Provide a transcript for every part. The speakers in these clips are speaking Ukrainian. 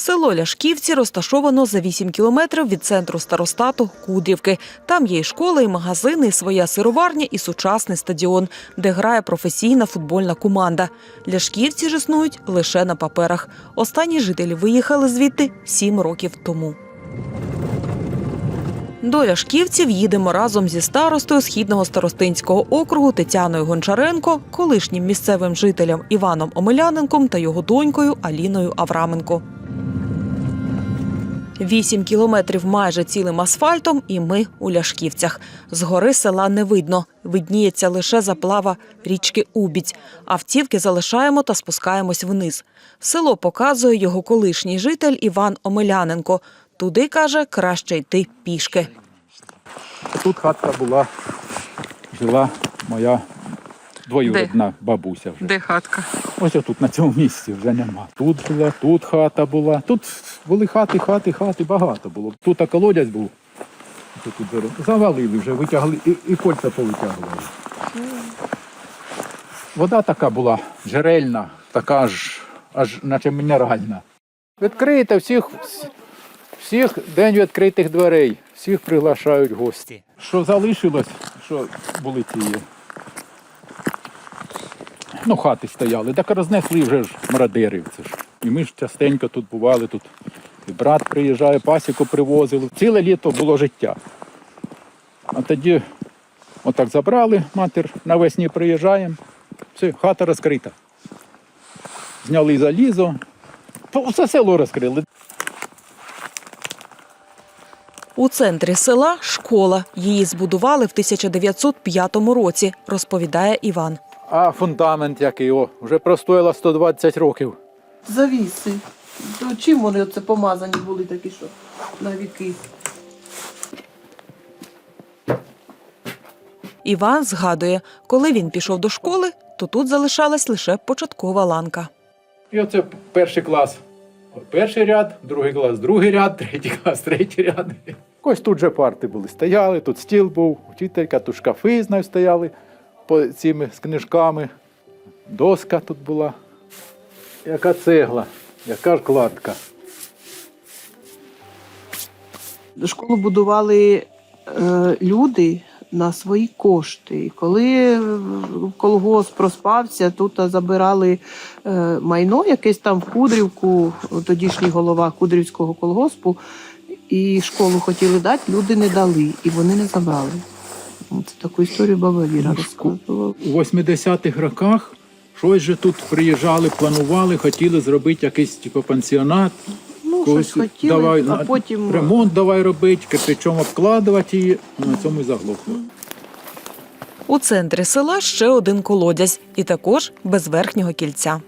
Село Ляшківці розташовано за 8 кілометрів від центру старостату Кудрівки. Там є і школа, і магазини, і своя сироварня, і сучасний стадіон, де грає професійна футбольна команда. Ляшківці ж існують лише на паперах. Останні жителі виїхали звідти 7 років тому. До Ляшківців їдемо разом зі старостою східного старостинського округу Тетяною Гончаренко, колишнім місцевим жителем Іваном Омеляненком та його донькою Аліною Авраменко. Вісім кілометрів майже цілим асфальтом, і ми у Ляшківцях. Згори села не видно. Видніється лише заплава річки Убіць. Автівки залишаємо та спускаємось вниз. Село показує його колишній житель Іван Омеляненко. Туди, каже, краще йти пішки. Тут хатка була, жила моя двоюрідна бабуся вже. Де хатка? Ось тут на цьому місці вже нема. Тут була, тут хата була. Тут були хати, хати, хати, багато було. Тут колодязь був. Тут, завалили вже, витягли і, і кольця повитягували. Вода така була джерельна, така ж, аж наче мінеральна. Відкрита, всіх, всіх день відкритих дверей, всіх приглашають гості. Що залишилось, що були ці ну, хати стояли, так рознесли вже ж мародерів. Це ж. І ми ж частенько тут бували, тут і брат приїжджає, пасіку привозили. Ціле літо було життя. А тоді отак забрали, матір навесні приїжджаємо, все, хата розкрита. Зняли залізо, все село розкрили. У центрі села школа. Її збудували в 1905 році, розповідає Іван. А фундамент який, о, вже простояла 120 років. Завіси. То чим вони оце помазані були такі, що на віки? Іван згадує, коли він пішов до школи, то тут залишалась лише початкова ланка. І оце перший клас. Перший ряд, другий клас, другий ряд, третій клас, третій ряд. Ось тут же парти були. Стояли, тут стіл був, вчителька, тут шкафи знаю, стояли по цими книжками. Доска тут була. Яка цегла, яка ж кладка. Школу будували е, люди на свої кошти. І коли колгосп проспався, тут забирали е, майно якесь там в Кудрівку, тодішній голова Кудрівського колгоспу, і школу хотіли дати, люди не дали, і вони не забрали. Це таку історію баба Віра розказувала. У 80-х роках щось же тут приїжджали, планували, хотіли зробити якийсь типу, пансіонат. Ну, Когось щось хотіли, давай, а потім Ремонт давай робити, кирпичом обкладувати її, на цьому і заглохло. У центрі села ще один колодязь, і також без верхнього кільця.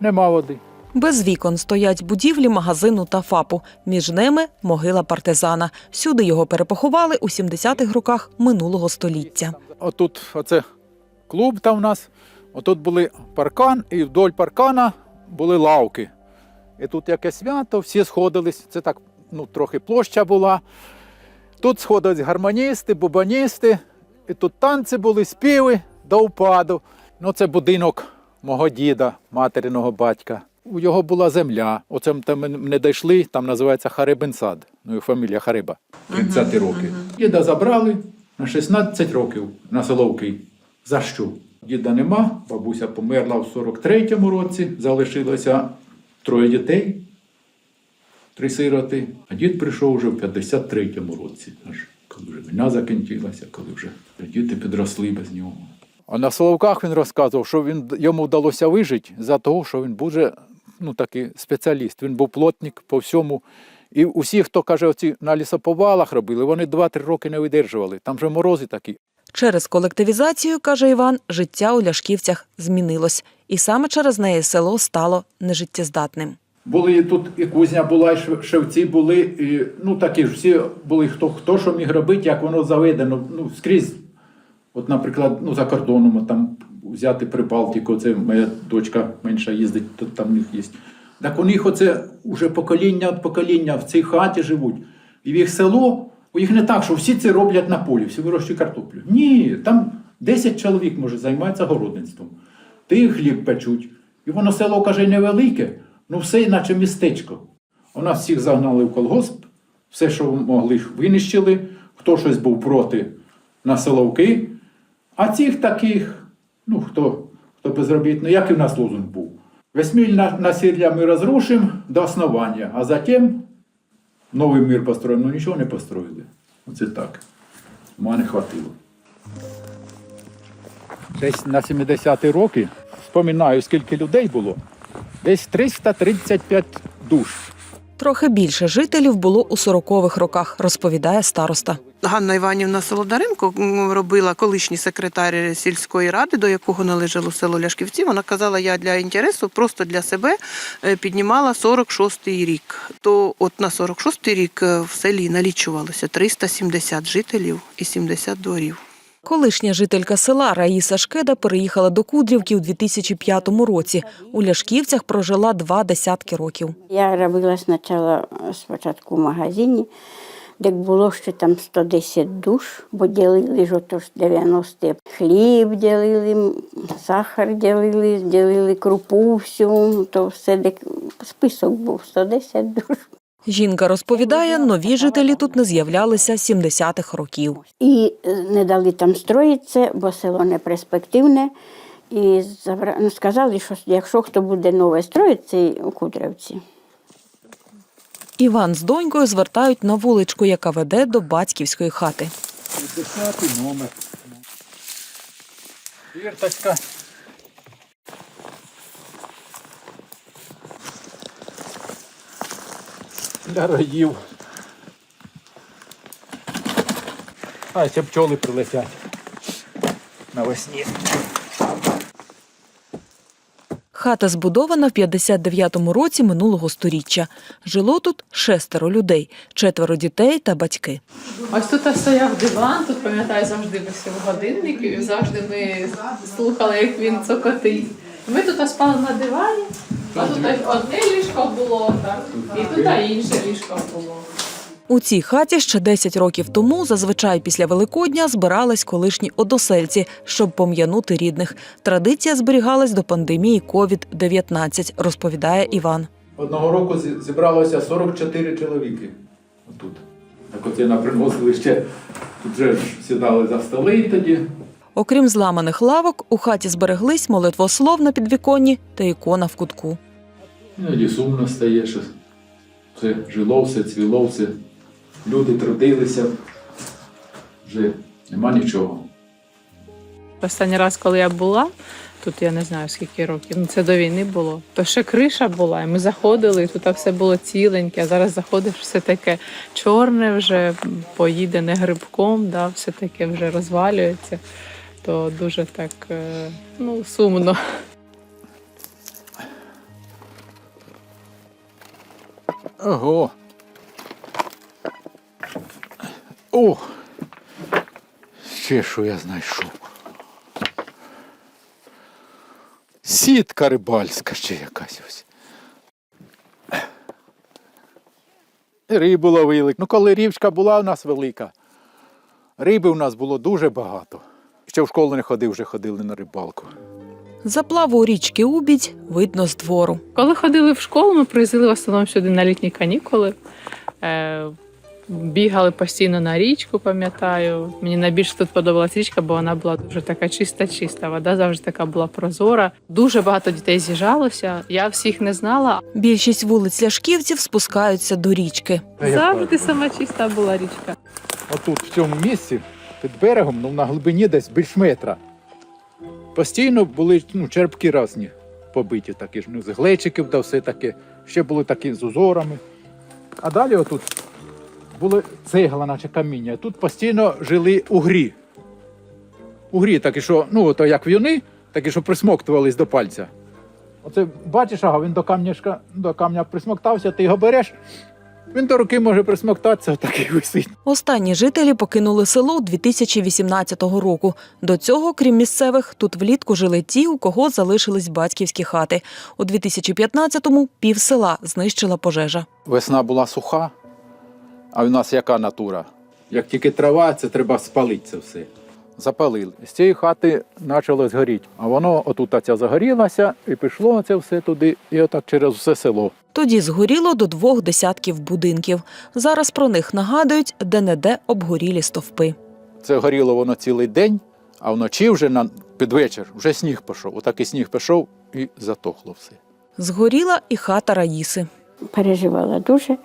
Нема води. Без вікон стоять будівлі магазину та ФАПу. Між ними могила партизана. Сюди його перепоховали у 70-х роках минулого століття. Отут оце клуб там у нас. Отут були паркан, і вдоль паркана були лавки. І тут яке свято, всі сходились. Це так, ну, трохи площа була. Тут сходились гармоністи, бубаністи, і тут танці були, співи до упаду. Ну, це будинок мого діда, материного батька. У його була земля. Оце там не дійшли, там називається Харибин сад. Ну, його фамілія Хариба. 30 років. Діда забрали на 16 років на Соловкий. За що? Діда нема, бабуся померла в 43-му році, залишилося троє дітей, три сироти. А дід прийшов вже в 53-му році, аж коли вже війна закінчилася, коли вже діти підросли без нього. А на Соловках він розказував, що він, йому вдалося вижити за того, що він дуже ну, такий спеціаліст. Він був плотник по всьому. І усі, хто каже, оці на лісоповалах робили, вони 2-3 роки не видержували. Там же морози такі. Через колективізацію, каже Іван, життя у Ляшківцях змінилось. І саме через неї село стало нежиттєздатним. Були тут і кузня була, і шевці були, і, ну такі ж всі були, хто, хто що міг робити, як воно заведено, ну, скрізь. От, наприклад, ну, за кордоном там взяти Прибалтику, це моя дочка менша їздить, то там в них є. Так у них оце вже покоління від покоління в цій хаті живуть. І в їх село, у їх не так, що всі це роблять на полі, всі вирощують картоплю. Ні, там 10 чоловік може займатися городництвом. Ти хліб печуть. І воно село каже невелике, ну все наче містечко. У нас всіх загнали в колгосп, все, що могли, винищили, хто щось був проти на Соловки. А цих таких, ну хто, хто безробітний, як і в нас лозунг був. Весь на, насилля ми розрушимо до основання, а затім новий мир построїмо. Ну нічого не построїли. Оце так. Ума не хватило. Десь на 70-ті роки, вспоминаю, скільки людей було, десь 335 душ. Трохи більше жителів було у 40-х роках, розповідає староста. Ганна Іванівна Солодаренко робила колишній секретар сільської ради, до якого належало село Ляшківці. Вона казала, я для інтересу, просто для себе е, піднімала 46-й рік. То от на 46-й рік е, в селі налічувалося 370 жителів і 70 дворів. Колишня жителька села Раїса Шкеда переїхала до Кудрівки у 2005 році. У Ляшківцях прожила два десятки років. Я робила спочатку, спочатку в магазині, де було ще там 110 душ, бо ділили ж ото ж 90 хліб ділили, сахар ділили, ділили крупу всю, то все де список був 110 душ. Жінка розповідає, нові жителі тут не з'являлися 70-х років. І е, не дали там строїтися, бо село не перспективне. І ну, сказали, що якщо хто буде нове строїтися у Кудрявці, Іван з донькою звертають на вуличку, яка веде до батьківської хати. 50 номер. Вірточка. Для роїв. А ще пчоли прилетять навесні. Хата збудована в 59-му році минулого сторіччя. Жило тут шестеро людей, четверо дітей та батьки. Ось тут стояв диван, тут пам'ятаю, завжди висів годинник, і завжди ми слухали, як він цокотить. Ми тут спали на дивані, а тут одне ліжко було, так, і тут інше ліжко було. У цій хаті ще 10 років тому, зазвичай після Великодня, збирались колишні односельці, щоб пом'янути рідних. Традиція зберігалась до пандемії COVID-19, розповідає Іван. Одного року зі- зібралося 44 чоловіки. Отут. Так оце на приносили ще. Тут вже сідали за столи тоді. Окрім зламаних лавок, у хаті збереглись молитвослов на підвіконні та ікона в кутку. Іноді сумно стає, що все жило, все цвіло, все. Люди трудилися. Вже нема нічого. Останній раз, коли я була, тут я не знаю скільки років, ну це до війни було, то ще криша була, і ми заходили, і тут все було ціленьке, а зараз заходиш, все таке чорне вже, поїдене грибком, да, все таке вже розвалюється. То дуже так е, ну, сумно. Ого. О! Ще що я знайшов. Сітка рибальська ще якась ось. Рибу ловили. Ну, коли річка була у нас велика, риби у нас було дуже багато. Ще в школу не ходив, вже ходили на рибалку. Заплаву у річки Убідь видно з двору. Коли ходили в школу, ми приїздили в основному сюди на літні канікули. Е, бігали постійно на річку, пам'ятаю. Мені найбільше тут подобалась річка, бо вона була дуже така чиста-чиста. Вода завжди така була прозора. Дуже багато дітей з'їжджалося. Я всіх не знала. Більшість вулиць Ляшківців спускаються до річки. Завжди сама чиста була річка. Отут, в цьому місці, під берегом, ну на глибині десь більш метра. Постійно були ну, черпки різні побиті, такі ж, ну, з глечиків та все таке. Ще були такі з узорами. А далі отут були цегла, наче каміння. Тут постійно жили угрі. Угрі такі, що, ну, ото як в'юни, такі, що присмоктувались до пальця. Оце бачиш, ага, він до камняшка, до камня присмоктався, ти його береш, він до руки може присмоктатися, отак і висить. Останні жителі покинули село 2018 року. До цього, крім місцевих, тут влітку жили ті, у кого залишились батьківські хати. У 2015-му пів села знищила пожежа. Весна була суха, а в нас яка натура? Як тільки трава, це треба спалити це все. запалили. З цієї хати почало згоріти. А воно отут ця загорілася і пішло це все туди, і отак через все село. Тоді згоріло до двох десятків будинків. Зараз про них нагадують де-не-де обгорілі стовпи. Це горіло воно цілий день, а вночі вже на під вечір вже сніг пішов. Отак і сніг пішов і затохло все. Згоріла і хата Раїси. Переживала дуже,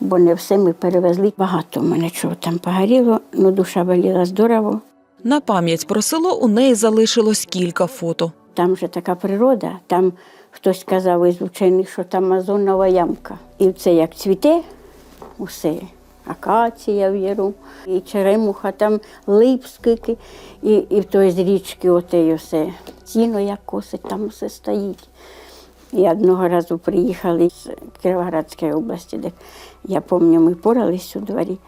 бо не все ми перевезли. Багато в мене чого там погоріло, ну душа боліла здорово. На пам'ять про село у неї залишилось кілька фото. Там же така природа, там хтось казав із учених, що там озонова ямка. І це як цвіте, усе. Акація в яру, і черемуха, там лип і, і в той з річки оте все. Ціно як косить, там усе стоїть. І одного разу приїхали з Кіровоградської області, де я пам'ятаю, ми порались у дворі,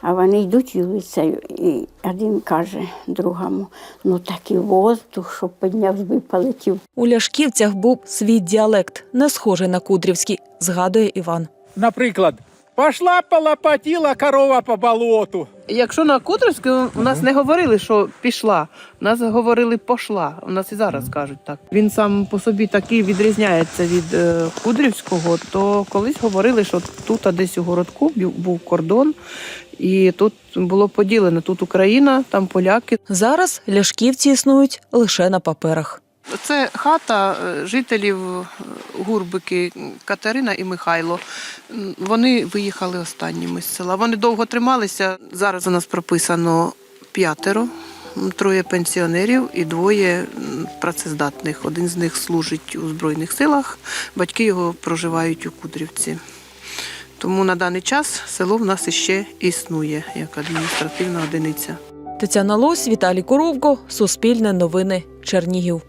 а вони йдуть вулицею, і один каже другому, ну такий воздух, що підняв би полетів. У Ляшківцях був свій діалект, не схожий на кудрівський, згадує Іван. Наприклад, пошла полопатіла корова по болоту. Якщо на Кудрівську, у нас не говорили, що пішла, у нас говорили пошла. У нас і зараз кажуть так. Він сам по собі такий відрізняється від е, Кудрівського, то колись говорили, що тут а десь у городку бу- був кордон, і тут було поділено. Тут Україна, там поляки. Зараз ляшківці існують лише на паперах. Це хата е, жителів е, Гурбики Катерина і Михайло. Вони виїхали останніми з села. Вони довго трималися. Зараз у нас прописано п'ятеро, троє пенсіонерів і двоє працездатних. Один з них служить у Збройних силах, батьки його проживають у Кудрівці. Тому на даний час село в нас іще існує як адміністративна одиниця. Тетяна Лось, Віталій Коровко, Суспільне новини, Чернігів.